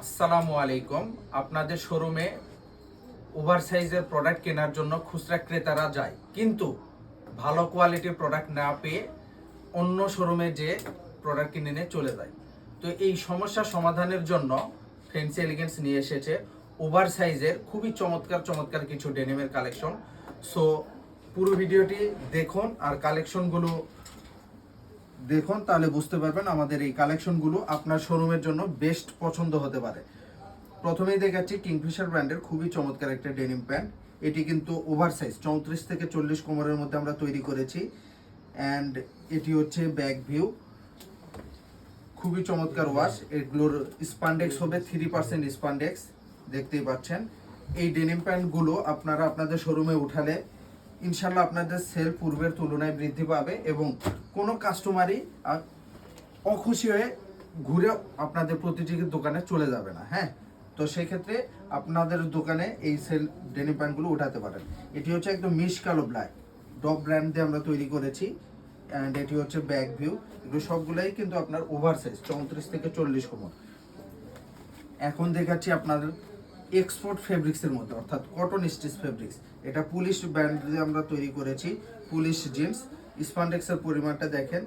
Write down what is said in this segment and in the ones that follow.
আসসালামু আলাইকুম। আপনাদের শোরুমে ওভার সাইজের প্রোডাক্ট কেনার জন্য খুচরা ক্রেতারা যায়। কিন্তু ভালো কোয়ালিটির প্রোডাক্ট না পেয়ে অন্য শোরুমে যে প্রোডাক্ট কিনে নিয়ে চলে যায়। তো এই সমস্যা সমাধানের জন্য ফ্যান্সি এলিগেন্স নিয়ে এসেছে ওভার সাইজের খুবই চমৎকার চমৎকার কিছু ডেনিমের কালেকশন সো পুরো ভিডিওটি দেখুন আর কালেকশনগুলো দেখুন, তাহলে বুঝতে পারবেন আমাদের এই কালেকশনগুলো আপনার শোরুমের জন্য বেস্ট পছন্দ হতে পারে। প্রথমেই দেখাচ্ছি কিংফিশার ব্র্যান্ডের খুবই চমৎকার একটা ডেনিম প্যান্ট এটি কিন্তু ওভার সাইজ চৌত্রিশ থেকে চল্লিশ কোমরের মধ্যে আমরা তৈরি করেছি। অ্যান্ড এটি হচ্ছে ব্যাক ভিউ খুবই চমৎকার ওয়াশ এগুলোর স্পান্ডেক্স হবে থ্রি পার্সেন্ট স্পান্ডেক্স দেখতেই পাচ্ছেন। এই ডেনিম প্যান্টগুলো আপনারা আপনাদের শোরুমে উঠালে ইনশাল্লাহ আপনাদের সেল পূর্বের তুলনায় বৃদ্ধি পাবে এবং কোনো কাস্টমারই অখুশি হয়ে ঘুরে আপনাদের প্রতিটি দোকানে চলে যাবে না হ্যাঁ? তো সেই ক্ষেত্রে আপনাদের দোকানে এই সেল ডেনি প্যান্টগুলো উঠাতে পারেন। এটি হচ্ছে একদম মিশ কালো ব্ল্যাক ডগ ব্র্যান্ড দিয়ে আমরা তৈরি করেছি অ্যান্ড এটি হচ্ছে ব্যাক ভিউ এগুলো সবগুলাই কিন্তু আপনার ওভার সাইজ চৌত্রিশ থেকে চল্লিশ কোমর। এখন দেখাচ্ছি আপনার এক্সপোর্ট ফেব্রিক্সের মধ্যে, অর্থাৎ কটন স্টিচ ফেব্রিক্স এটা পুলিশ ব্র্যান্ড দিয়ে আমরা তৈরি করেছি পুলিশ জিন্স স্পান্ডেক্সের পরিমাণটা দেখেন,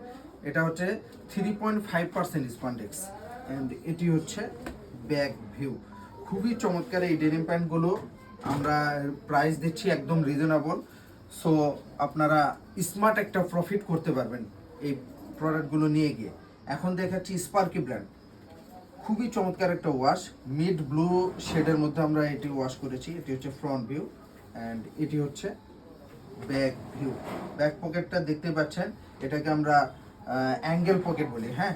এটা হচ্ছে three point five percent spandex and এটি হচ্ছে ব্যাক ভিউ খুবই চমৎকার এই ডেনিম প্যান্টগুলো আমরা প্রাইস দিচ্ছি একদম রিজনেবল সো আপনারা স্মার্ট একটা প্রফিট করতে পারবেন এই প্রোডাক্টগুলো নিয়ে গিয়ে। এখন দেখাচ্ছি স্পার্কি ব্র্যান্ড খুবই চমৎকার একটা ওয়াশ মিড ব্লু শেডের মধ্যে আমরা এটি ওয়াশ করেছি। এটি হচ্ছে ফ্রন্ট ভিউ অ্যান্ড এটি হচ্ছে ব্যাক ভিউ ব্যাক পকেটটা দেখতে পাচ্ছেন, এটাকে আমরা অ্যাঙ্গেল পকেট বলি হ্যাঁ?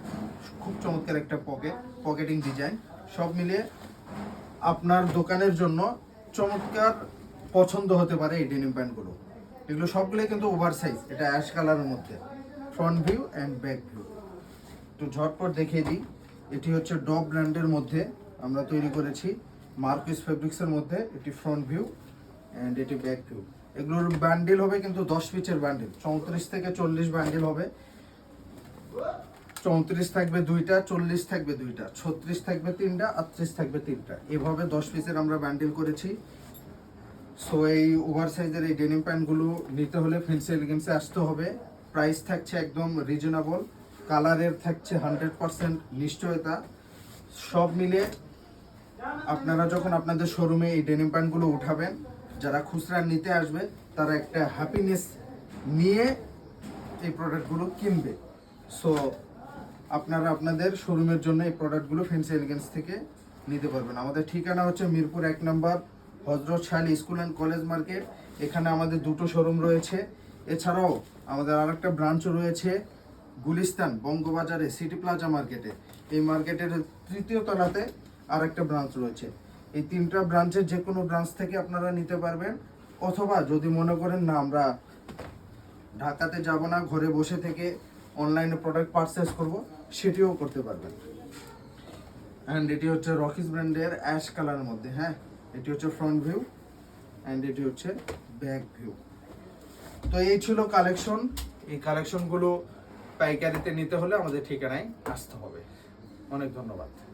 খুব চমৎকার একটা পকেট পকেটিং ডিজাইন সব মিলিয়ে আপনার দোকানের জন্য চমৎকার পছন্দ হতে পারে এই ডেনিম প্যান্টগুলো এগুলো সবগুলোই কিন্তু ওভার সাইজ এটা অ্যাশ কালারের মধ্যে। Front view and back view একটু ঝটপট দেখিয়ে দিই। এটি হচ্ছে ডব ব্র্যান্ডের মধ্যে আমরা তৈরি করেছি। মার্কিস ফেব্রিক্সের মধ্যে এটি ফ্রন্ট ভিউ অ্যান্ড এটি ব্যাক ভিউ এগুলোর ব্যান্ডেল হবে কিন্তু দশ পিচের ব্যান্ডেল চৌত্রিশ থেকে চল্লিশ ব্যান্ডেল হবে। চৌত্রিশ থাকবে দুইটা, চল্লিশ থাকবে দুইটা, ছত্রিশ থাকবে তিনটা, আটত্রিশ থাকবে তিনটা। এভাবে দশ পিসের আমরা ব্যান্ডেল করেছি। সো এই ওভার সাইজের এই ডেনিম প্যান্টগুলো নিতে হলে ফেন্সি এলিগেন্সে আসতে হবে। প্রাইস থাকছে একদম রিজনেবল কালারের থাকছে হান্ড্রেড পার্সেন্ট নিশ্চয়তা। সব মিলে আপনারা যখন আপনাদের শোরুমে এই ডেনিম প্যান্টগুলো উঠাবেন, যারা খুচরা নিতে আসবে, তারা একটা হ্যাপিনেস নিয়ে এই প্রোডাক্টগুলো কিনবে। সো আপনারা আপনাদের শোরুমের জন্য এই প্রোডাক্টগুলো ফেন্সি এলিগেন্স থেকে নিতে পারবেন। আমাদের ঠিকানা হচ্ছে মিরপুর এক নম্বর, Hazrat Shah Ali school and college market. এখানে আমাদের দুটো শোরুম রয়েছে। এছাড়াও আমাদের আরেকটা ব্রাঞ্চ রয়েছে। গুলিস্তান বঙ্গবাজারে সিটি প্লাজা মার্কেটে। এই মার্কেটের তৃতীয় তলাতে আরেকটা ব্রাঞ্চ রয়েছে। এই তিনটা ব্রাঞ্চের যে কোনো ব্রাঞ্চ থেকে আপনারা নিতে পারবেন, অথবা যদি মনে করেন না, আমরা ঢাকাতে যাব না, ঘরে বসে থেকে অনলাইনে প্রোডাক্ট পারচেস করব, সেটিও করতে পারবেন। অ্যান্ড এটি হচ্ছে রকিস ব্র্যান্ডের অ্যাশ কালারের মধ্যে হ্যাঁ? এটি হচ্ছে ফ্রন্ট ভিউ অ্যান্ড এটি হচ্ছে ব্যাক ভিউ তো এই ছিল কালেকশন এই কালেকশনগুলো পাইকারিতে নিতে হলে আমাদের ঠিকানায় আসতে হবে। অনেক ধন্যবাদ।